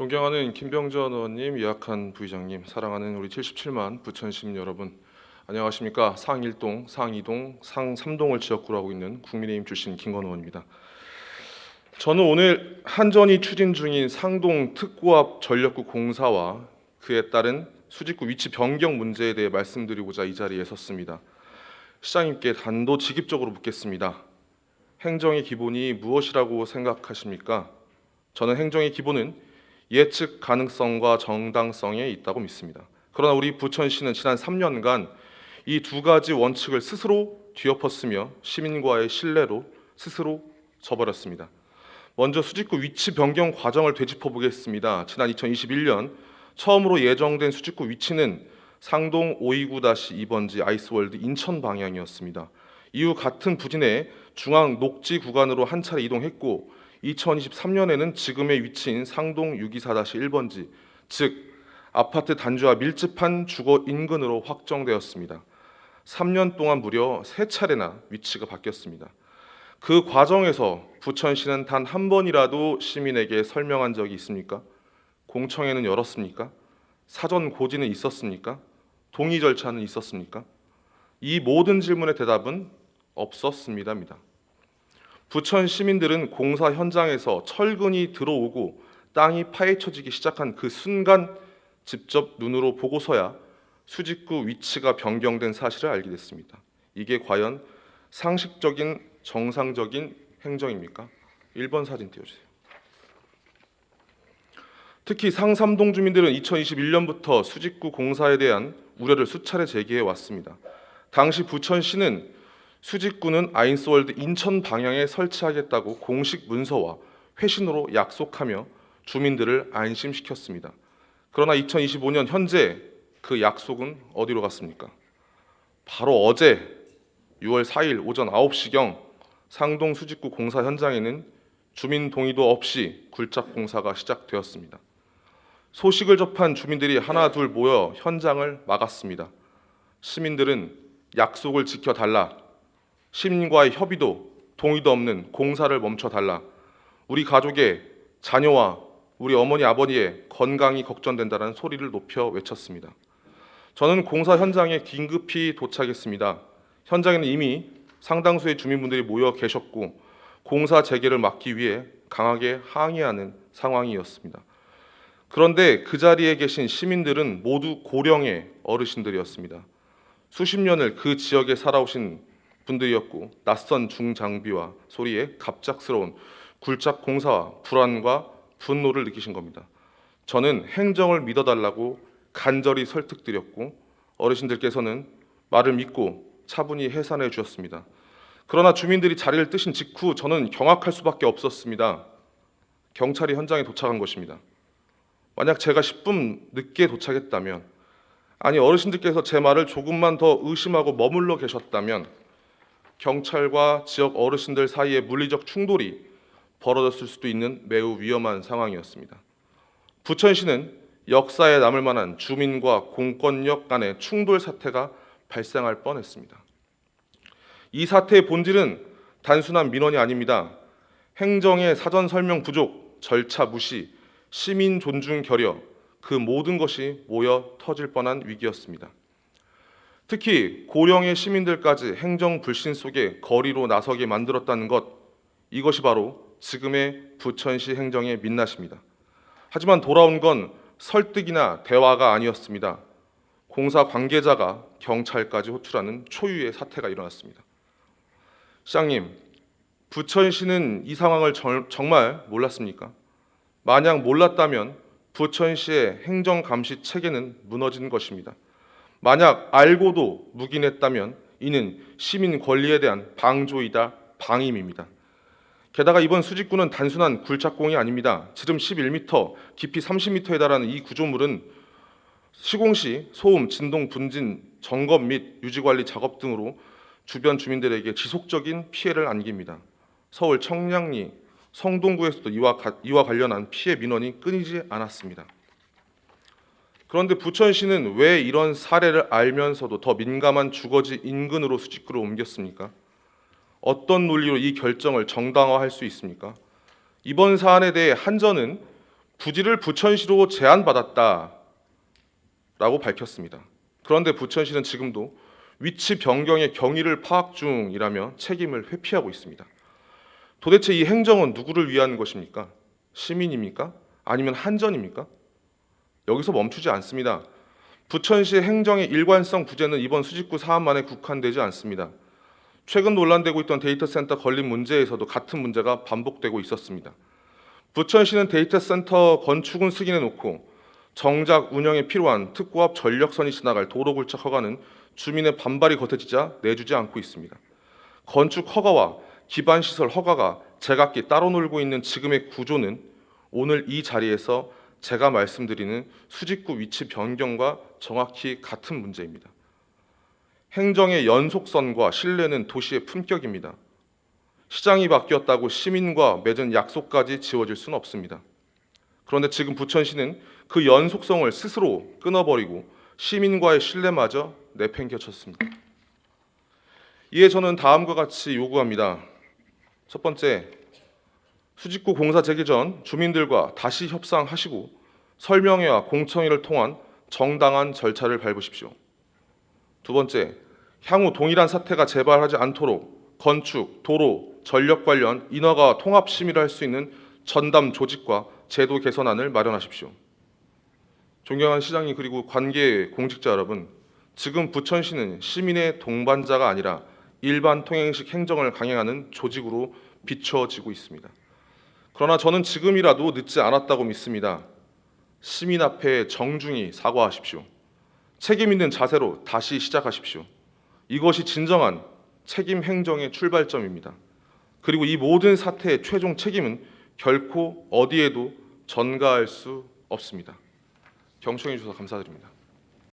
존경하는 김병전 의원님, 이학한 부의장님, 사랑하는 우리 77만 부천 시민 여러분, 안녕하십니까? 상일동, 상이동, 상삼동을 지역구로 하고 있는 국민의힘 출신 김건 의원입니다. 저는 오늘 한전이 추진 중인 상동 특고압 전력구 공사와 그에 따른 수직구 위치 변경 문제에 대해 말씀드리고자 이 자리에 섰습니다. 시장님께 단도직입적으로 묻겠습니다. 행정의 기본이 무엇이라고 생각하십니까? 저는 행정의 기본은 예측 가능성과 정당성에 있다고 믿습니다. 그러나 우리 부천시는 지난 3년간 이 두 가지 원칙을 스스로 뒤엎었으며 시민과의 신뢰로 스스로 저버렸습니다. 먼저 수직구 위치 변경 과정을 되짚어 보겠습니다. 지난 2021년 처음으로 예정된 수직구 위치는 상동 529-2번지 아이스월드 인천 방향이었습니다. 이후 같은 부진에 중앙 녹지 구간으로 한 차례 이동했고 2023년에는 지금의 위치인 상동 624-1번지 즉 아파트 단지와 밀집한 주거 인근으로 확정되었습니다. 3년 동안 무려 세 차례나 위치가 바뀌었습니다. 그 과정에서 부천시는 단 한 번이라도 시민에게 설명한 적이 있습니까? 공청회는 열었습니까? 사전 고지는 있었습니까? 동의 절차는 있었습니까? 이 모든 질문의 대답은 없었습니다입니다. 부천 시민들은 공사 현장에서 철근이 들어오고 땅이 파헤쳐지기 시작한 그 순간 직접 눈으로 보고서야 수직구 위치가 변경된 사실을 알게 됐습니다. 이게 과연 상식적인 정상적인 행정입니까? 1번 사진 띄워주세요. 특히 상삼동 주민들은 2021년부터 수직구 공사에 대한 우려를 수차례 제기해 왔습니다. 당시 부천시는 수직구는 아인스월드 인천 방향에 설치하겠다고 공식 문서와 회신으로 약속하며 주민들을 안심시켰습니다. 그러나 2025년 현재 그 약속은 어디로 갔습니까? 바로 어제 6월 4일 오전 9시경 상동 수직구 공사 현장에는 주민 동의도 없이 굴착 공사가 시작되었습니다. 소식을 접한 주민들이 하나 둘 모여 현장을 막았습니다. 시민들은 약속을 지켜달라. 시민과의 협의도 동의도 없는 공사를 멈춰달라. 우리 가족의 자녀와 우리 어머니 아버지의 건강이 걱정된다는 소리를 높여 외쳤습니다. 저는 공사 현장에 긴급히 도착했습니다. 현장에는 이미 상당수의 주민분들이 모여 계셨고 공사 재개를 막기 위해 강하게 항의하는 상황이었습니다. 그런데 그 자리에 계신 시민들은 모두 고령의 어르신들이었습니다. 수십 년을 그 지역에 살아오신 분들이었고 낯선 중장비와 소리에 갑작스러운 굴착 공사와 불안과 분노를 느끼신 겁니다. 저는 행정을 믿어달라고 간절히 설득드렸고 어르신들께서는 말을 믿고 차분히 해산해 주셨습니다. 그러나 주민들이 자리를 뜨신 직후 저는 경악할 수밖에 없었습니다. 경찰이 현장에 도착한 것입니다. 만약 제가 10분 늦게 도착했다면 아니 어르신들께서 제 말을 조금만 더 의심하고 머물러 계셨다면 경찰과 지역 어르신들 사이에 물리적 충돌이 벌어졌을 수도 있는 매우 위험한 상황이었습니다. 부천시는 역사에 남을 만한 주민과 공권력 간의 충돌 사태가 발생할 뻔했습니다. 이 사태의 본질은 단순한 민원이 아닙니다. 행정의 사전 설명 부족, 절차 무시, 시민 존중 결여 그 모든 것이 모여 터질 뻔한 위기였습니다. 특히 고령의 시민들까지 행정 불신 속에 거리로 나서게 만들었다는 것 이것이 바로 지금의 부천시 행정의 민낯입니다. 하지만 돌아온 건 설득이나 대화가 아니었습니다. 공사 관계자가 경찰까지 호출하는 초유의 사태가 일어났습니다. 시장님, 부천시는 이 상황을 절- 정말 몰랐습니까? 만약 몰랐다면 부천시의 행정 감시 체계는 무너진 것입니다. 만약 알고도 묵인했다면 이는 시민 권리에 대한 방조이다 방임입니다. 게다가 이번 수직구는 단순한 굴착공이 아닙니다. 지름 11m, 깊이 30m에 달하는 이 구조물은 시공 시 소음, 진동, 분진, 점검 및 유지 관리 작업 등으로 주변 주민들에게 지속적인 피해를 안깁니다. 서울 청량리, 성동구에서도 이와, 가- 이와 관련한 피해 민원이 끊이지 않았습니다. 그런데 부천시는 왜 이런 사례를 알면서도 더 민감한 주거지 인근으로 수직구를 옮겼습니까? 어떤 논리로 이 결정을 정당화할 수 있습니까? 이번 사안에 대해 한전은 부지를 부천시로 제안받았다라고 밝혔습니다. 그런데 부천시는 지금도 위치 변경의 경위를 파악 중이라며 책임을 회피하고 있습니다. 도대체 이 행정은 누구를 위한 것입니까? 시민입니까? 아니면 한전입니까? 여기서 멈추지 않습니다. 부천시의 행정의 일관성 부재는 이번 수직구 사안만에 국한되지 않습니다. 최근 논란되고 있던 데이터 센터 건립 문제에서도 같은 문제가 반복되고 있었습니다. 부천시는 데이터 센터 건축은 승인해 놓고 정작 운영에 필요한 앞 전력선이 지나갈 도로 굴착 허가는 주민의 반발이 겉해지자 내주지 않고 있습니다. 건축 허가와 기반 시설 허가가 제각기 따로 놀고 있는 지금의 구조는 오늘 이 자리에서 제가 말씀드리는 수직구 위치 변경과 정확히 같은 문제입니다. 행정의 연속선과 신뢰는 도시의 품격입니다. 시장이 바뀌었다고 시민과 맺은 약속까지 지워질 수는 없습니다. 그런데 지금 부천시는 그 연속성을 스스로 끊어버리고 시민과의 신뢰마저 내팽겨쳤습니다. 이에 저는 다음과 같이 요구합니다. 첫 번째, 수직구 공사 재개 전 주민들과 다시 협상하시고 설명회와 공청회를 통한 정당한 절차를 밟으십시오. 두 번째, 향후 동일한 사태가 재발하지 않도록 건축, 도로, 전력 관련 인허가 통합 심의를 할 수 있는 전담 조직과 제도 개선안을 마련하십시오. 존경하는 시장님 그리고 관계 공직자 여러분, 지금 부천시는 시민의 동반자가 아니라 일반 통행식 행정을 강행하는 조직으로 비춰지고 있습니다. 그러나 저는 지금이라도 늦지 않았다고 믿습니다. 시민 앞에 정중히 사과하십시오. 책임 있는 자세로 다시 시작하십시오. 이것이 진정한 책임 행정의 출발점입니다. 그리고 이 모든 사태의 최종 책임은 결코 어디에도 전가할 수 없습니다. 경청해 주셔서 감사드립니다.